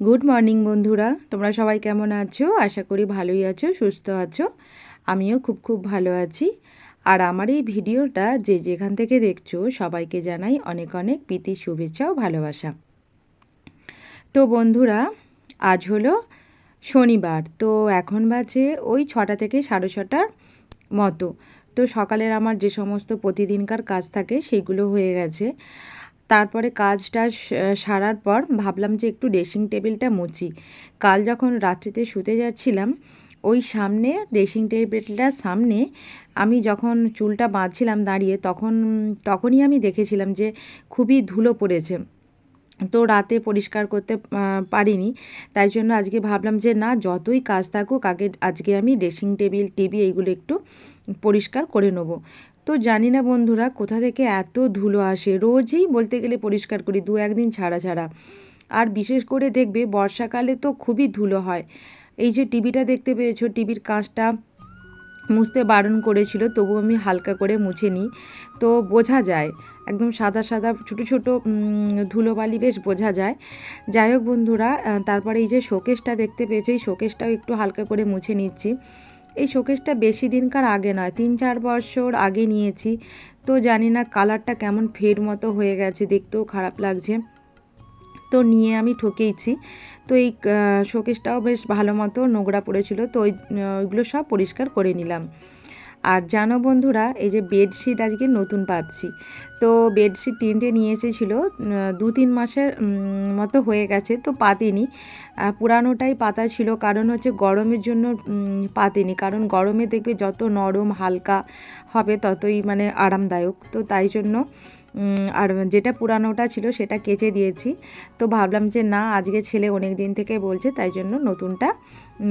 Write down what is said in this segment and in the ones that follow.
Good morning বন্ধুরা। তোমরা সবাই কেমন আছো? আশা করি ভালোই আছো, সুস্থ আছো। আমিও খুব খুব ভালো আছি। আর আমার এই ভিডিওটা যে যেখান থেকে দেখছ, সবাইকে জানাই অনেক অনেক প্রীতি, শুভেচ্ছা ও ভালোবাসা। তো বন্ধুরা, আজ হলো শনিবার। তো এখন বাজে ওই ছটা থেকে সাড়ে ছটার মতো। তো সকালের আমার যে সমস্ত প্রতিদিনকার কাজ থাকে, সেগুলো হয়ে গেছে। তারপরে কাজটা সারার পর ভাবলাম যে একটু ড্রেসিং টেবিলটা মুছি। কাল যখন রাত্রিতে শুতে যাচ্ছিলাম, ওই সামনে ড্রেসিং টেবিলটার সামনে আমি যখন চুলটা বাঁধছিলাম দাঁড়িয়ে তখন, তখনই আমি দেখেছিলাম যে খুবই ধুলো পড়েছে। তো রাতে পরিষ্কার করতে পারিনি। তাই জন্য আজকে ভাবলাম যে না, যতই কাজ থাকুক, আগে, আজকে আমি ড্রেসিং টেবিল টিভি এইগুলো একটু পরিষ্কার করে নেব। তো জানি না বন্ধুরা, কোথা থেকে এত ধুলো আসে? রোজই বলতে গেলে পরিষ্কার করি, দু একদিন ছাড়া ছাড়া। আর বিশেষ করে দেখবে, বর্ষাকালে তো খুবই ধুলো হয়। এই যে টিভিটা দেখতে পেয়েছ, টিভির কাঁচটা মুছতে বারণ করেছিল তবু আমি হালকা করে মুছে নিই। তো বোঝা যায়, একদম সাদা সাদা, ছোটো ছোটো ধুলোবালি বেশ বোঝা যায়। যাই হোক বন্ধুরা তারপরে এই যে শোকেসটা দেখতে পেয়েছ, এই শোকেসটাও একটু হালকা করে মুছে নিচ্ছি। এই শোকেসটা বেশি দিনকার আগে নয়, তিন চার বছর আগে নিয়েছি। তো জানি না কালারটা কেমন ফের মতো হয়ে গেছে, দেখতেও খারাপ লাগছে। তো নিয়ে আমি ঠকেইছি। তো এই শোকেসটাও বেশ ভালো মতো নোংরা পড়েছিল, তো ওইগুলো সব পরিষ্কার করে নিলাম। আর জানো বন্ধুরা, এই যে বেডশিট আজকে নতুন পাচ্ছি। তো বেডশিট তিনটে নিয়ে এসেছিল দু তিন মাসের মতো হয়ে গেছে, তো পাতিনি। পুরানোটাই পাতা ছিল, কারণ হচ্ছে গরমের জন্য পাতিনি। কারণ গরমে দেখবে যত নরম, হালকা হবে ততই মানে আরামদায়ক। তো তাই জন্য আর যেটা পুরানোটা ছিল সেটা কেচে দিয়েছি। তো ভাবলাম যে না, আজকে ছেলে অনেক দিন থেকে বলছে, তাই জন্য নতুনটা,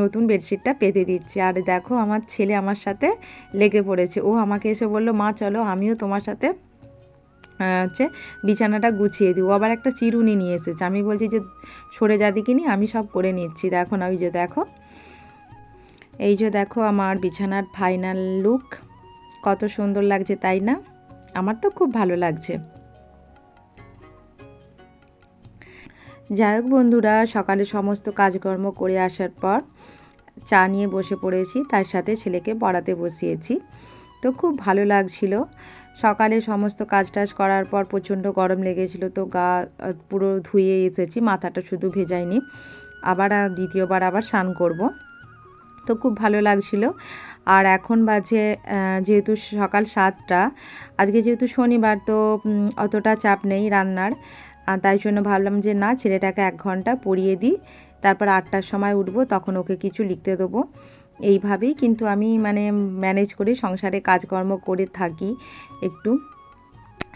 নতুন বেডশিটটা পেতে দিচ্ছি। আর দেখো, আমার ছেলে আমার সাথে লেগে পড়েছে। ও আমাকে এসে বলল, মা, চলো, আমিও তোমার সাথে হচ্ছে, বিছানাটা গুছিয়ে দিই ও আবার একটা চিরুনি নিয়ে এসেছে। আমি বলছি যে, সরে যা কিনি আমি সব করে নিচ্ছি। দেখো না, ওই যে দেখো। এই যে দেখো আমার বিছানার ফাইনাল লুক কত সুন্দর লাগছে, তাই না? আমার তো খুব ভালো লাগছে। যাই হোক বন্ধুরা, সকালে সমস্ত কাজকর্ম করে আসার পর চা নিয়ে বসে পড়েছি। তার সাথে ছেলেকে পড়াতে বসিয়েছি। তো খুব ভালো লাগছিল। সকালে সমস্ত কাজ টাজ করার পর প্রচণ্ড গরম লেগেছিল, তো গা পুরো ধুয়ে এসেছি, মাথাটা শুধু ভেজাইনি। আবার দ্বিতীয়বার আবার স্নান করব। তো খুব ভালো লাগছিল। আর এখন বাজে যেহেতু সকাল সাতটা, আজকে যেহেতু শনিবার, তো অতটা চাপ নেই রান্নার। তাই জন্য ভাবলাম যে, না, ছেলেটাকে এক ঘণ্টা পড়িয়ে দিই, তারপর আটটার সময় উঠবো, তখন ওকে কিছু লিখতে দেবো। এইভাবেই কিন্তু আমি মানে ম্যানেজ করে সংসারে কাজকর্ম করে থাকি একটু।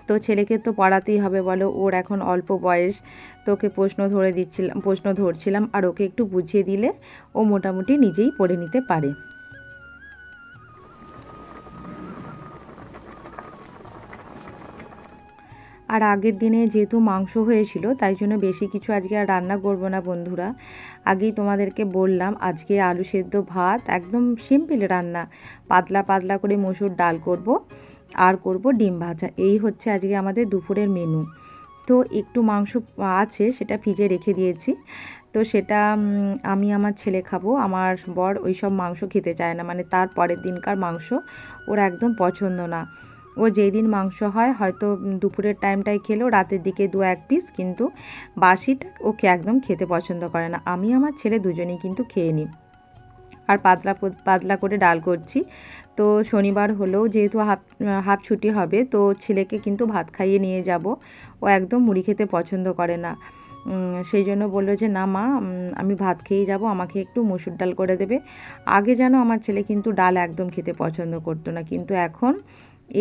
তো ছেলেকে তো পড়াতেই হবে বলো, ওর এখন অল্প বয়স। তো ওকে প্রশ্ন ধরে দিচ্ছিলাম, প্রশ্ন ধরছিলাম আর ওকে একটু বুঝিয়ে দিলে ও মোটামুটি নিজেই পড়ে নিতে পারে। আর আগের দিনে যেহেতু মাংস হয়েছিল, তাই জন্য বেশি কিছু আজকে আর রান্না করব না বন্ধুরা। আগেই তোমাদেরকে বললাম, আজকে আলু সেদ্ধ ভাত, একদম সিম্পল রান্না। পাতলা পাতলা করে মসুর ডাল করব আর করব ডিম ভাজা। এই হচ্ছে আজকে আমাদের দুপুরের মেনু তো একটু মাংস আছে, সেটা ফ্রিজে রেখে দিয়েছি। তো সেটা আমি আমার ছেলে খাব। আমার বর ওই সব মাংস খেতে চায় না। মানে তার পরের দিনকার মাংস ওর একদম পছন্দ না। ও যেই দিন মাংস হয়, হয়তো দুপুরের টাইমটাই খেলেও রাতের দিকে দু এক পিস কিন্তু বাসিটা ওকে একদম খেতে পছন্দ করে না। আমি আমার ছেলে দুজনেই কিন্তু খেয়ে নিই আর পাতলা পাতলা করে ডাল করছি। তো শনিবার হলেও যেহেতু হাফ হাফ ছুটি হবে, তো ছেলেকে কিন্তু ভাত খাইয়ে নিয়ে যাব। ও একদম মুড়ি খেতে পছন্দ করে না। সেই জন্য বলল যে, না মা আমি ভাত খেয়েই যাব, আমাকে একটু মসুর ডাল করে দেবে। আগে যেন আমার ছেলে কিন্তু ডাল একদম খেতে পছন্দ করতো না, কিন্তু এখন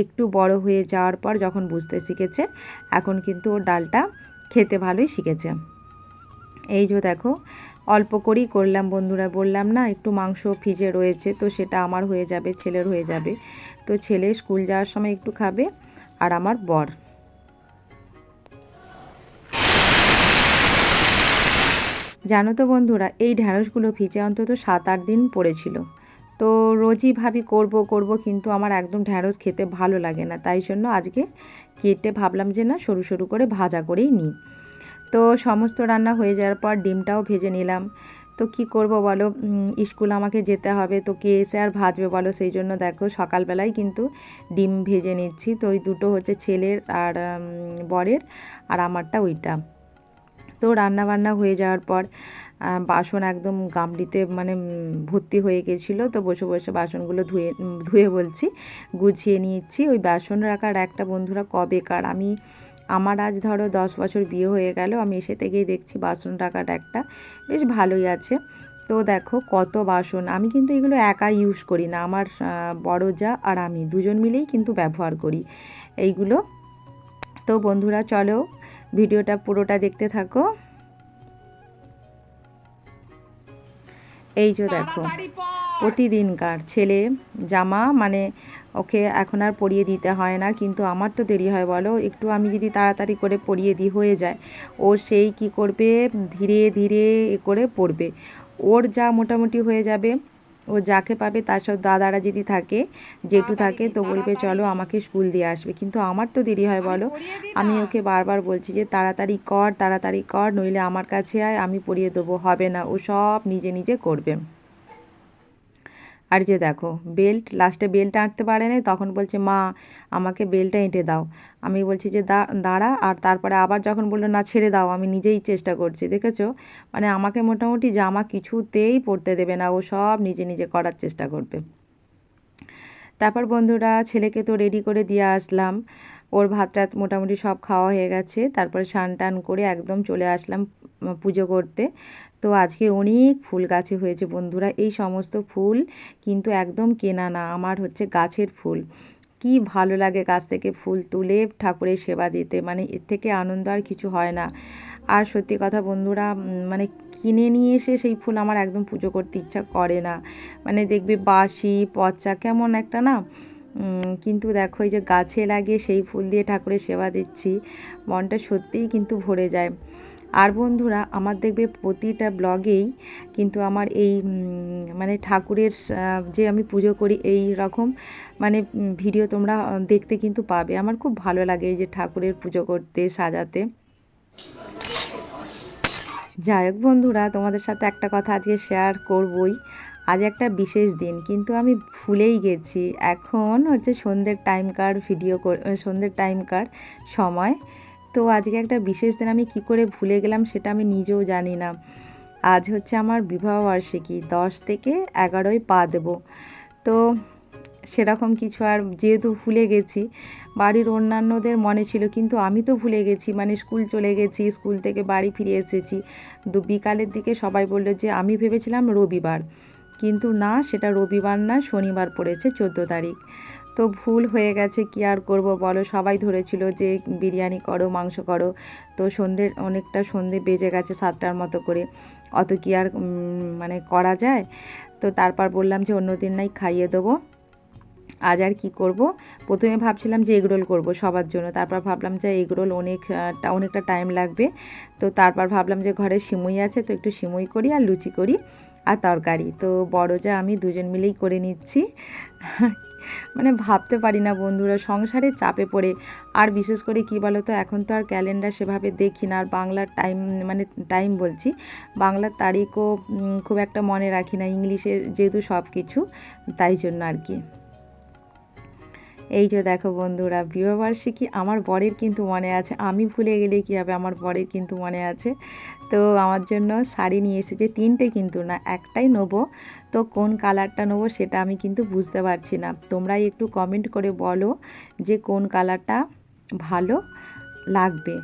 একটু বড় হয়ে যাওয়ার পর যখন বুঝতে শিখেছে, এখন কিন্তু ওর ডালটা খেতে ভালোই শিখেছে। এই যে দেখো, অল্প করেই করলাম বন্ধুরা, বললাম না একটু মাংস ফ্রিজে রয়েছে তো সেটা আমার হয়ে যাবে, ছেলের হয়ে যাবে। তো ছেলে স্কুল যাওয়ার সময় একটু খাবে আর আমার বর। জানো তো বন্ধুরা, এই ঢ্যাঁড়সগুলো ফ্রিজে অন্তত সাত আট দিন পড়েছিল। তো রোজই ভাবি করব করব, কিন্তু আমার একদম ঢ্যাঁড়স খেতে ভালো লাগে না। তাই জন্য আজকে কেটে ভাবলাম যে না, সরু সরু করে ভাজা করেই নিই। তো সমস্ত রান্না হয়ে যাওয়ার পর ডিমটাও ভেজে নিলাম। তো কি করব বলো? স্কুল আমাকে যেতে হবে, তো কে এসে আর ভাজবে বলো? সেই জন্য দেখো সকালবেলায় কিন্তু ডিম ভেজে নিচ্ছি। তো ওই দুটো হচ্ছে ছেলের আর বরের আর আমারটা ওইটা। তো রান্না বান্না হয়ে যাওয়ার পর বাসন একদম গামলিতে মানে ভর্তি হয়ে গেছিল। তো বসে বসে বাসনগুলো ধুয়ে ধুয়ে বলছি, গুছিয়ে নিচ্ছি। ওই বাসন রাখার একটা বন্ধুরা কবেকার? আমি, আমার আজ ধরো দশ বছর বিয়ে হয়ে গেল, আমি এসে থেকেই দেখছি বাসন রাখার একটা বেশ ভালোই আছে। তো দেখো কত বাসন, আমি কিন্তু এগুলো একা ইউজ করি না। আমার বড় যা আর আমি দুজন মিলেই কিন্তু ব্যবহার করি এইগুলো। তো বন্ধুরা চলো, ভিডিওটা পুরোটা দেখতে থাকো। এই যে দেখো প্রতিদিনকার ছেলে জামা মানে ওকে এখন আর পরিয়ে দিতে হয় না কিন্তু আমার তো দেরি হয় বলো। একটু আমি যদি তাড়াতাড়ি করে পরিয়ে দিই হয়ে যায়। ও সেই কি করবে? ধীরে ধীরে এ করে পড়বে। ওর যা মোটামুটি হয়ে যাবে ও যাকে পাবে তার সব দাদারা যদি থাকে জেঠু থাকে তো বলবে চলো আমাকে স্কুল দিয়ে আসবে। কিন্তু আমার তো দেরি হয় বলো। আমি ওকে বারবার বলছি যে তাড়াতাড়ি কর তাড়াতাড়ি কর নইলে আমার কাছে আয় আমি পড়িয়ে দেবো হবে না। ও সব নিজে নিজে করবে। আর যে দেখো বেল্ট লাস্টে বেল্ট আঁটতে পারে নাই তখন বলছে, মা, আমাকে বেল্টটা এঁটে দাও। আমি বলছি যে দাঁড়া। আর তারপরে আবার যখন বলল, না, ছেড়ে দাও। আমি নিজেই চেষ্টা করছি, দেখেছ? মানে আমাকে মোটামুটি জামা কিছুতেই পরতে দেবে না, ও সব নিজে নিজে করার চেষ্টা করবে। তারপর বন্ধুরা, ছেলেকে তো রেডি করে দিয়ে আসলাম। ওর ভাত টাত মোটামুটি সব খাওয়া হয়ে গেছে। তারপরে স্নান টান করে একদম চলে আসলাম পুজো করতে। তো আজকে অনেক ফুল গাছে হয়েছে বন্ধুরা। এই সমস্ত ফুল কিন্তু একদম কেনা না, আমার হচ্ছে গাছের ফুল। কি ভালো লাগে গাছ থেকে ফুল তুলে ঠাকুরের সেবা দিতে মানে এর থেকে আনন্দ আর কিছু হয় না। আর সত্যি কথা বন্ধুরা মানে কিনে নিয়ে এসে সেই ফুল আমার একদম পুজো করতে ইচ্ছা করে না। মানে দেখবে বাসি পচা কেমন একটা না কিন্তু দেখো এই যে গাছে লাগিয়ে সেই ফুল দিয়ে ঠাকুরের সেবা দিচ্ছি, মনটা সত্যিই কিন্তু ভরে যায়। আর বন্ধুরা, আমার দেখবে প্রতিটা ব্লগেই কিন্তু আমার এই মানে ঠাকুরের যে আমি পুজো করি এই রকম মানে ভিডিও তোমরা দেখতে কিন্তু পাবে। আমার খুব ভালো লাগে এই যে ঠাকুরের পুজো করতে, সাজাতে। যাই হোক বন্ধুরা, তোমাদের সাথে একটা কথা আজকে শেয়ার করবই। আজ একটা বিশেষ দিন, কিন্তু আমি ভুলেই গেছি। এখন হচ্ছে সন্ধ্যের টাইমকার ভিডিও সন্ধ্যের টাইমকার সময়। তো আজকে একটা বিশেষ দিন আমি কি করে ভুলে গেলাম সেটা আমি নিজেও জানি না। আজ হচ্ছে আমার বিবাহবার্ষিকী দশ থেকে এগারোই পা দেব। তো সেরকম কিছু আর যেহেতু ভুলে গেছি, বাড়ির অন্যান্যদের মনে ছিল কিন্তু আমি তো ভুলে গেছি মানে স্কুল চলে গেছি, স্কুল থেকে বাড়ি ফিরে এসেছি। দু বিকালের দিকে সবাই বলল যে আমি ভেবেছিলাম রবিবার, কিন্তু না, সেটা রবিবার না, শনিবার পড়েছে চোদ্দ তারিখ। তো ভুল হয়ে গেছে, কি আর করব বলো? সবাই ধরেছিল যে বিরিয়ানি করো, মাংস করো। তো সন্ধ্যে অনেকটা সন্ধে বেজে গেছে সাতটার মতো করে। অত কি আর মানে করা যায়? তো তারপর বললাম যে অন্য দিন নাই, খাইয়ে দেবো। আজ আর কী করব? প্রথমে ভাবছিলাম যে এগরোল করব সবার জন্য। তারপর ভাবলাম যে এগরোল অনেক অনেকটা টাইম লাগবে। তো তারপর ভাবলাম যে ঘরে সিমুই আছে, তো একটু সিমুই করি আর লুচি করি আর তরকারি। তো বড় যা আমি দুজন মিলেই করে নিচ্ছি। মানে ভাবতে পারি না বন্ধুরা, সংসারে চাপে পড়ে। আর বিশেষ করে কি বলো তো এখন তো আর ক্যালেন্ডার সেভাবে দেখি না। আর বাংলার টাইম মানে টাইম বলছি, বাংলার তারিখও খুব একটা মনে রাখি না। ইংলিশের যেহেতু সব কিছু তাই জন্য আর কি। এই যে দেখো বন্ধুরা বিবাহবার্ষিকী আমার বরের কিন্তু মনে আছে। আমি ভুলে গেলে কী হবে? আমার বরের কিন্তু মনে আছে। তো আমার জন্য শাড়ি নিয়ে এসেছে, তিনটে কিন্তু না, একটাই নেব। তো কোন কালারটা নেব সেটা আমি কিন্তু বুঝতে পারছি না। তোমরাই একটু কমেন্ট করে বলো যে কোন কালারটা ভালো লাগবে।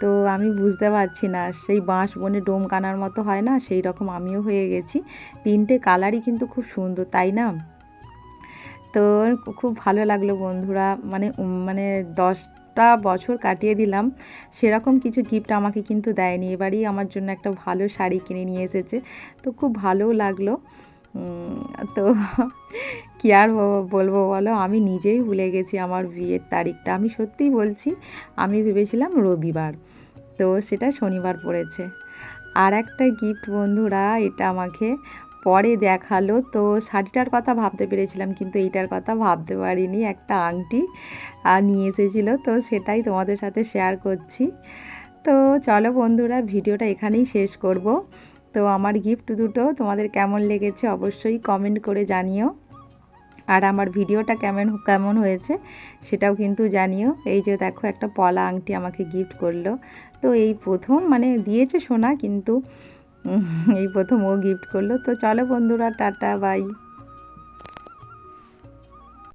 তো আমি বুঝতে পারছি না, সেই বাঁশ বনে ডোম কানার মতো হয় না, সেই রকম আমিও হয়ে গেছি। তিনটে কালারই কিন্তু খুব সুন্দর, তাই না? তো খুব ভালো লাগল বন্ধুরা। মানে মানে দশটা বছর কাটিয়ে দিলাম। সেরকম কিছু গিফট আমাকে কিন্তু দেয়নি। এবারই আমার জন্য একটা ভালো শাড়ি কিনে নিয়ে এসেছে। তো খুব ভালোও লাগল। তো কী আর বলব বলো? আমি নিজেই ভুলে গেছি আমার বিয়ের তারিখটা। আমি সত্যিই বলছি, আমি ভেবেছিলাম রবিবার। তো সেটা শনিবার পড়েছে। আর একটা গিফট বন্ধুরা, এটা আমাকে পরে দেখাল, তো শাড়িটার কথা ভাবতে পেরেছিলাম, কিন্তু এইটার কথা ভাবতে পারিনি। একটা আংটি আর নিয়ে এসেছিল, তো সেটাই তোমাদের সাথে শেয়ার করছি। তো চলো বন্ধুরা, ভিডিওটা এখানেই শেষ করব। তো আমার গিফট দুটো, তোমাদের কেমন লেগেছে অবশ্যই কমেন্ট করে জানিও। আর আমার ভিডিওটা কেমন কেমন হয়েছে সেটাও কিন্তু জানিও। এই যে দেখো, একটা পলা আংটি আমাকে গিফট করল। তো এই প্রথম মানে দিয়েছে সোনা, কিন্তু এই প্রথম ও গিফট করল। তো চলো বন্ধুরা টাটা বাই